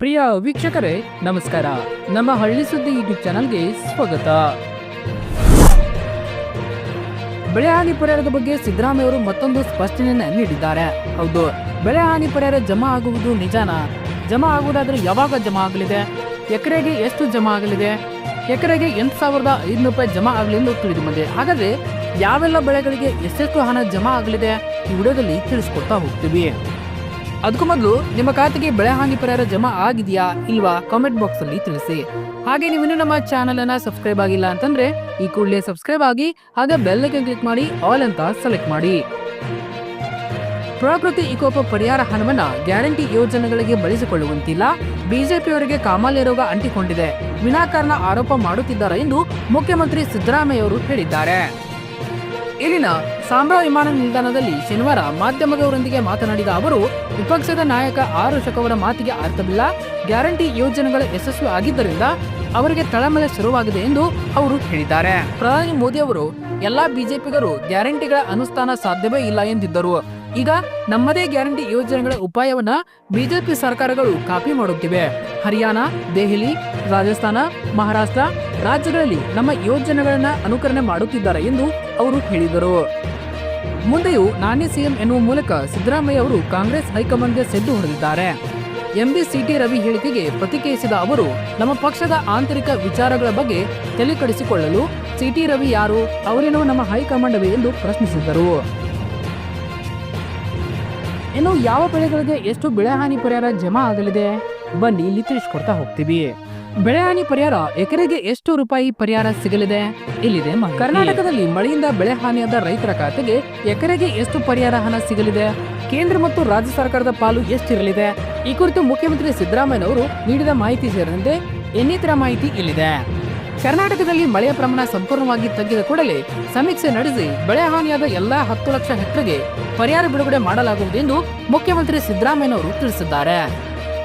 ಪ್ರಿಯ ವೀಕ್ಷಕರೇ, ನಮಸ್ಕಾರ. ನಮ್ಮ ಹಳ್ಳಿ ಸುದ್ದಿ ಯೂಟ್ಯೂಬ್ ಚಾನಲ್ಗೆ ಸ್ವಾಗತ. ಬೆಳೆ ಹಾನಿ ಪರಿಹಾರದ ಬಗ್ಗೆ ಸಿದ್ದರಾಮಯ್ಯ ಅವರು ಮತ್ತೊಂದು ಸ್ಪಷ್ಟನೆಯನ್ನ ನೀಡಿದ್ದಾರೆ. ಹೌದು ಬೆಳೆ ಹಾನಿ ಪರಿಹಾರ ಜಮಾ ಆಗುವುದು ನಿಜಾನ? ಜಮಾ ಆಗುವುದಾದ್ರೆ ಯಾವಾಗ ಜಮಾ ಆಗಲಿದೆ? ಎಕರೆಗೆ ಎಷ್ಟು ಜಮಾ ಆಗಲಿದೆ? ಎಕರೆಗೆ ಎಂಟು ಸಾವಿರದ ಐದುನೂರು ರೂಪಾಯಿ ಜಮಾ ಆಗಲಿ ಎಂದು ತಿಳಿದು ಬಂದಿದೆ. ಹಾಗಾದ್ರೆ ಯಾವೆಲ್ಲ ಬೆಳೆಗಳಿಗೆ ಎಷ್ಟೆಷ್ಟು ಹಣ ಜಮಾ ಆಗಲಿದೆ? ಈ ವಿಡಿಯೋದಲ್ಲಿ ತಿಳಿಸ್ಕೊಡ್ತಾ ಹೋಗ್ತೀವಿ. ಅದಕ್ಕೂ ಮೊದಲು ನಿಮ್ಮ ಖಾತೆಗೆ ಬೆಳೆ ಹಾನಿ ಪರಿಹಾರ ಜಮಾ ಆಗಿದೆಯಾ ಇಲ್ವಾ ಕಾಮೆಂಟ್ ಬಾಕ್ಸ್ ಅಲ್ಲಿ ತಿಳಿಸಿ. ಹಾಗೆ ನೀವು ಇನ್ನೂ ನಮ್ಮ ಚಾನೆಲ್ ಅನ್ನ ಸಬ್ಸ್ಕ್ರೈಬ್ ಆಗಿಲ್ಲ ಅಂತಂದ್ರೆ ಈ ಕೂಡಲೇ ಸಬ್ಸ್ಕ್ರೈಬ್ ಆಗಿ, ಹಾಗೆ ಬೆಲ್ ಐಕನ್ ಕ್ಲಿಕ್ ಮಾಡಿ ಆಲ್ ಅಂತ ಸೆಲೆಕ್ಟ್ ಮಾಡಿ. ಪ್ರಕೃತಿ ವಿಕೋಪ ಪರಿಹಾರ ಹಣವನ್ನ ಗ್ಯಾರಂಟಿ ಯೋಜನೆಗಳಿಗೆ ಬಳಸಿಕೊಳ್ಳುವಂತಿಲ್ಲ. ಬಿಜೆಪಿಯವರಿಗೆ ಕಾಮಾಲೆ ರೋಗ ಅಂಟಿಕೊಂಡಿದೆ. ವಿನಾಕಾರಣ ಆರೋಪ ಮಾಡುತ್ತಿದ್ದಾರೆ ಎಂದು ಮುಖ್ಯಮಂತ್ರಿ ಸಿದ್ದರಾಮಯ್ಯ ಅವರು ಹೇಳಿದ್ದಾರೆ. ಇಲ್ಲಿನ ಸಾಂಬ್ರಾ ವಿಮಾನ ನಿಲ್ದಾಣದಲ್ಲಿ ಶನಿವಾರ ಮಾಧ್ಯಮದವರೊಂದಿಗೆ ಮಾತನಾಡಿದ ಅವರು, ವಿಪಕ್ಷದ ನಾಯಕ ಆರು ಶಕವರ ಮಾತಿಗೆ ಅರ್ಥವಿಲ್ಲ. ಗ್ಯಾರಂಟಿ ಯೋಜನೆಗಳು ಯಶಸ್ವಿ ಆಗಿದ್ದರಿಂದ ಅವರಿಗೆ ತಳಮಳೆ ಶುರುವಾಗಿದೆ ಎಂದು ಅವರು ಹೇಳಿದ್ದಾರೆ. ಪ್ರಧಾನಿ ಮೋದಿ ಅವರು, ಎಲ್ಲಾ ಬಿಜೆಪಿಗರು ಗ್ಯಾರಂಟಿಗಳ ಅನುಷ್ಠಾನ ಸಾಧ್ಯವೇ ಇಲ್ಲ ಎಂದಿದ್ದರು. ಈಗ ನಮ್ಮದೇ ಗ್ಯಾರಂಟಿ ಯೋಜನೆಗಳ ಉಪಾಯವನ್ನ ಬಿಜೆಪಿ ಸರ್ಕಾರಗಳು ಕಾಪಿ ಮಾಡುತ್ತಿವೆ. ಹರಿಯಾಣ, ದೆಹಲಿ, ರಾಜಸ್ಥಾನ, ಮಹಾರಾಷ್ಟ್ರ ರಾಜ್ಯಗಳಲ್ಲಿ ನಮ್ಮ ಯೋಜನೆಗಳನ್ನ ಅನುಕರಣೆ ಮಾಡುತ್ತಿದ್ದಾರೆ ಎಂದು ಅವರು ಹೇಳಿದರು. ಮುಂದೆಯೂ ನಾನೇ ಸಿಎಂ ಎನ್ನುವ ಮೂಲಕ ಸಿದ್ದರಾಮಯ್ಯ ಅವರು ಕಾಂಗ್ರೆಸ್ ಹೈಕಮಾಂಡ್ಗೆ ಸೆಡ್ಡು ಹೊಡೆದಿದ್ದಾರೆ. ಎಂಬಿ ಸಿಟಿ ರವಿ ಹೇಳಿಕೆಗೆ ಪ್ರತಿಕ್ರಿಯಿಸಿದ ಅವರು, ನಮ್ಮ ಪಕ್ಷದ ಆಂತರಿಕ ವಿಚಾರಗಳ ಬಗ್ಗೆ ತಲೆಕಡಿಸಿಕೊಳ್ಳಲು ಸಿಟಿ ರವಿ ಯಾರು, ಅವರೇನೋ ನಮ್ಮ ಹೈಕಮಾಂಡವೇ ಎಂದು ಪ್ರಶ್ನಿಸಿದರು ಇನ್ನು ಯಾವ ಬೆಳೆಗಳಿಗೆ ಎಷ್ಟು ಬೆಳೆ ಹಾನಿ ಪರಿಹಾರ ಜಮಾ ಆಗಲಿದೆ? ಬನ್ನಿ ಇಲ್ಲಿ ತಿಳಿಸ್ಕೊಡ್ತಾ ಹೋಗ್ತೀವಿ. ಬೆಳೆ ಹಾನಿ ಪರಿಹಾರ ಎಕರೆಗೆ ಎಷ್ಟು ರೂಪಾಯಿ ಪರಿಹಾರ ಸಿಗಲಿದೆ? ಇಲ್ಲಿದೆ. ಕರ್ನಾಟಕದಲ್ಲಿ ಮಳೆಯಿಂದ ಬೆಳೆ ಹಾನಿಯಾದ ರೈತರ ಖಾತೆಗೆ ಎಕರೆಗೆ ಎಷ್ಟು ಪರಿಹಾರ ಹಣ ಸಿಗಲಿದೆ? ಕೇಂದ್ರ ಮತ್ತು ರಾಜ್ಯ ಸರ್ಕಾರದ ಪಾಲು ಎಷ್ಟಿರಲಿದೆ? ಈ ಕುರಿತು ಮುಖ್ಯಮಂತ್ರಿ ಸಿದ್ದರಾಮಯ್ಯನವರು ನೀಡಿದ ಮಾಹಿತಿ ಸೇರಿದಂತೆ ಇನ್ನಿತರ ಮಾಹಿತಿ ಇಲ್ಲಿದೆ. ಕರ್ನಾಟಕದಲ್ಲಿ ಮಳೆಯ ಪ್ರಮಾಣ ಸಂಪೂರ್ಣವಾಗಿ ತಗ್ಗಿದ ಕೂಡಲೇ ಸಮೀಕ್ಷೆ ನಡೆಸಿ ಬೆಳೆ ಹಾನಿಯಾದ ಎಲ್ಲಾ ಹತ್ತು ಲಕ್ಷ ಹೆಕ್ಟರ್ಗೆ ಪರಿಹಾರ ಬಿಡುಗಡೆ ಮಾಡಲಾಗುವುದು ಎಂದು ಮುಖ್ಯಮಂತ್ರಿ ಸಿದ್ದರಾಮಯ್ಯನವರು ತಿಳಿಸಿದ್ದಾರೆ.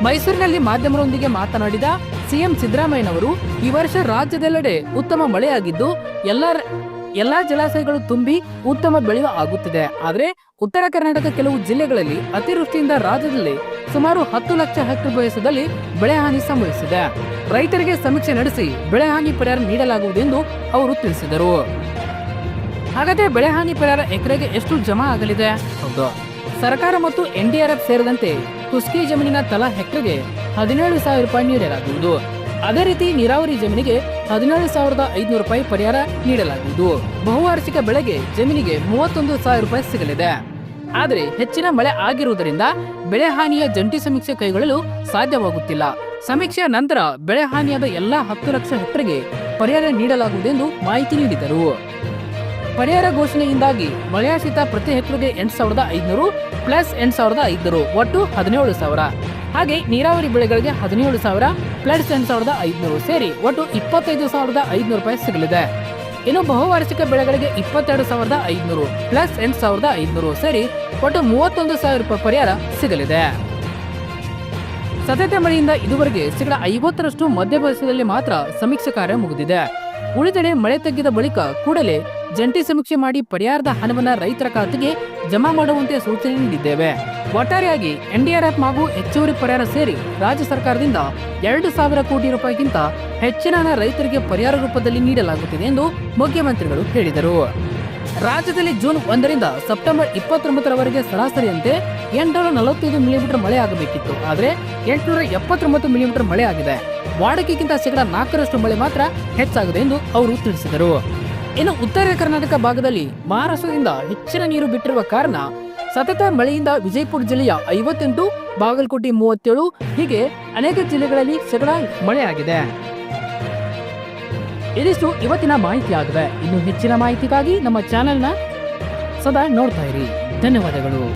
ಮೈಸೂರಿನಲ್ಲಿ ಮಾಧ್ಯಮರೊಂದಿಗೆ ಮಾತನಾಡಿದ ಸಿಎಂ ಸಿದ್ದರಾಮಯ್ಯನವರು, ಈ ವರ್ಷ ರಾಜ್ಯದೆಲ್ಲೆಡೆ ಉತ್ತಮ ಮಳೆಯಾಗಿದ್ದು, ಎಲ್ಲ ಎಲ್ಲಾ ಜಲಾಶಯಗಳು ತುಂಬಿ ಉತ್ತಮ ಬೆಳೆಯುವ ಆಗುತ್ತಿದೆ. ಆದರೆ ಉತ್ತರ ಕರ್ನಾಟಕ ಕೆಲವು ಜಿಲ್ಲೆಗಳಲ್ಲಿ ಅತಿವೃಷ್ಟಿಯಿಂದ ರಾಜ್ಯದಲ್ಲಿ ಸುಮಾರು ಹತ್ತು ಲಕ್ಷ ಹೆಕ್ಟರ್ ಪ್ರದೇಶದಲ್ಲಿ ಬೆಳೆ ಹಾನಿ ಸಂಭವಿಸಿದೆ. ರೈತರಿಗೆ ಸಮೀಕ್ಷೆ ನಡೆಸಿ ಬೆಳೆ ಹಾನಿ ಪರಿಹಾರ ನೀಡಲಾಗುವುದು ಎಂದು ಅವರು ತಿಳಿಸಿದರು. ಹಾಗಾದ್ರೆ ಬೆಳೆ ಹಾನಿ ಪರಿಹಾರ ಎಕರೆಗೆ ಎಷ್ಟು ಜಮಾ ಆಗಲಿದೆ? ಹೌದು. ಸರ್ಕಾರ ಮತ್ತು ಎನ್ಡಿಆರ್ಎಫ್ ಸೇರಿದಂತೆ ಕುಸ್ಕಿ ಜಮೀನಿನ ತಲಾ ಹೆಕ್ಟರ್ಗೆ ಹದಿನೇಳು ಸಾವಿರ ರೂಪಾಯಿ ನೀಡಲಾಗುವುದು. ಅದೇ ರೀತಿ ನೀರಾವರಿ ಜಮೀನಿಗೆ ಹದಿನೇಳು ಸಾವಿರದ ಐದುನೂರು ರೂಪಾಯಿ ಪರಿಹಾರ ನೀಡಲಾಗುವುದು. ಬಹುವಾರ್ಷಿಕ ಬೆಳೆಗೆ ಜಮೀನಿಗೆ ಮೂವತ್ತೊಂದು ಸಾವಿರ ರೂಪಾಯಿ ಸಿಗಲಿದೆ. ಆದರೆ ಹೆಚ್ಚಿನ ಮಳೆ ಆಗಿರುವುದರಿಂದ ಬೆಳೆ ಹಾನಿಯ ಜಂಟಿ ಸಮೀಕ್ಷೆ ಕೈಗೊಳ್ಳಲು ಸಾಧ್ಯವಾಗುತ್ತಿಲ್ಲ. ಸಮೀಕ್ಷೆಯ ನಂತರ ಬೆಳೆ ಹಾನಿಯಾದ ಎಲ್ಲಾ ಹತ್ತು ಲಕ್ಷ ಹೆಕ್ಟರ್ಗೆ ಪರಿಹಾರ ನೀಡಲಾಗುವುದೆಂದು ಮಾಹಿತಿ ನೀಡಿದರು. ಪರಿಹಾರ ಘೋಷಣೆಯಿಂದಾಗಿ ಮಳೆಯಾಶ್ರಿತ ಪ್ರತಿ ಹೆಕ್ಟರ್ಗೆ ಎಂಟು ಸಾವಿರದ ಐದುನೂರು ಪ್ಲಸ್ ಎಂಟು ಸಾವಿರದ ಐದುನೂರು, ಒಟ್ಟು ಹದಿನೇಳು ಸಾವಿರ. ಹಾಗೆ ನೀರಾವರಿ ಬೆಳೆಗಳಿಗೆ ಹದಿನೇಳು ಸಾವಿರ ಪ್ಲಸ್ ಎಂಟು ಸಾವಿರದ ಐದುನೂರು ಸೇರಿ ಒಟ್ಟು ಇಪ್ಪತ್ತೈದು ಸಾವಿರದ ಐದುನೂರು ರೂಪಾಯಿ ಸಿಗಲಿದೆ. ಇನ್ನು ಬಹುವಾರ್ಷಿಕ ಬೆಳೆಗಳಿಗೆ ಇಪ್ಪತ್ತೆರಡು ಸಾವಿರದ ಐದುನೂರು, ಪ್ಲಸ್ ಎಂಟು ಸಾವಿರದ ಐದುನೂರು ಸೇರಿ ಒಟ್ಟು ಮೂವತ್ತೊಂದು ಸಾವಿರ ರೂಪಾಯಿ ಪರಿಹಾರ ಸಿಗಲಿದೆ. ಸತತ ಮಳೆಯಿಂದ ಇದುವರೆಗೆ ಶೇಕಡ ಐವತ್ತರಷ್ಟು ಮಧ್ಯಪ್ರದೇಶದಲ್ಲಿ ಮಾತ್ರ ಸಮೀಕ್ಷೆ ಕಾರ್ಯ ಮುಗಿದಿದೆ. ಉಳಿದೆಡೆ ಮಳೆ ತಗ್ಗಿದ ಬಳಿಕ ಕೂಡಲೇ ಜಂಟಿ ಸಮೀಕ್ಷೆ ಮಾಡಿ ಪರಿಹಾರದ ಹಣವನ್ನು ರೈತರ ಖಾತೆಗೆ ಜಮಾ ಮಾಡುವಂತೆ ಸೂಚನೆ ನೀಡಿದ್ದೇವೆ. ಒಟ್ಟಾರೆಯಾಗಿ ಎನ್ಡಿಆರ್ಎಫ್ ಹಾಗೂ ಹೆಚ್ಚುವರಿ ಪರಿಹಾರ ಸೇರಿ ರಾಜ್ಯ ಸರ್ಕಾರದಿಂದ ಎರಡು ಸಾವಿರ ಕೋಟಿ ರೂಪಾಯಿಗಿಂತ ಹೆಚ್ಚಿನ ಹಣ ರೈತರಿಗೆ ಪರಿಹಾರ ರೂಪದಲ್ಲಿ ನೀಡಲಾಗುತ್ತಿದೆ ಎಂದು ಮುಖ್ಯಮಂತ್ರಿಗಳು ಹೇಳಿದರು. ರಾಜ್ಯದಲ್ಲಿ ಜೂನ್ ಒಂದರಿಂದ ಸೆಪ್ಟೆಂಬರ್ ಇಪ್ಪತ್ತೊಂಬತ್ತರವರೆಗೆ ಸರಾಸರಿಯಂತೆ ಎಂಟುನೂರ ನಲವತ್ತೈದು ಮಿಲಿಮೀಟರ್ ಮಳೆ ಆಗಬೇಕಿತ್ತು. ಆದರೆ ಎಂಟುನೂರ ಎಪ್ಪತ್ತೊಂಬತ್ತು ಮಿಲಿಮೀಟರ್ ಮಳೆ ಆಗಿದೆ. ವಾಡಿಕೆಗಿಂತ ಶೇಕಡ ನಾಲ್ಕರಷ್ಟು ಮಳೆ ಮಾತ್ರ ಹೆಚ್ಚಾಗಿದೆ ಎಂದು ಅವರು ತಿಳಿಸಿದರು. ಇನ್ನು ಉತ್ತರ ಕರ್ನಾಟಕ ಭಾಗದಲ್ಲಿ ಮಹಾರಾಷ್ಟ್ರದಿಂದ ಹೆಚ್ಚಿನ ನೀರು ಬಿಟ್ಟಿರುವ ಕಾರಣ ಸತತ ಮಳೆಯಿಂದ ವಿಜಯಪುರ ಜಿಲ್ಲೆಯ ಐವತ್ತೆಂಟು, ಬಾಗಲಕೋಟೆ ಮೂವತ್ತೇಳು, ಹೀಗೆ ಅನೇಕ ಜಿಲ್ಲೆಗಳಲ್ಲಿ ಶೇಕಡ ಮಳೆಯಾಗಿದೆ. ಇದಿಷ್ಟು ಇವತ್ತಿನ ಮಾಹಿತಿ ಆಗಿದೆ ಇನ್ನು ಹೆಚ್ಚಿನ ಮಾಹಿತಿಗಾಗಿ ನಮ್ಮ ಚಾನೆಲ್ನ ಸದಾ ನೋಡ್ತಾ ಇರಿ. ಧನ್ಯವಾದಗಳು.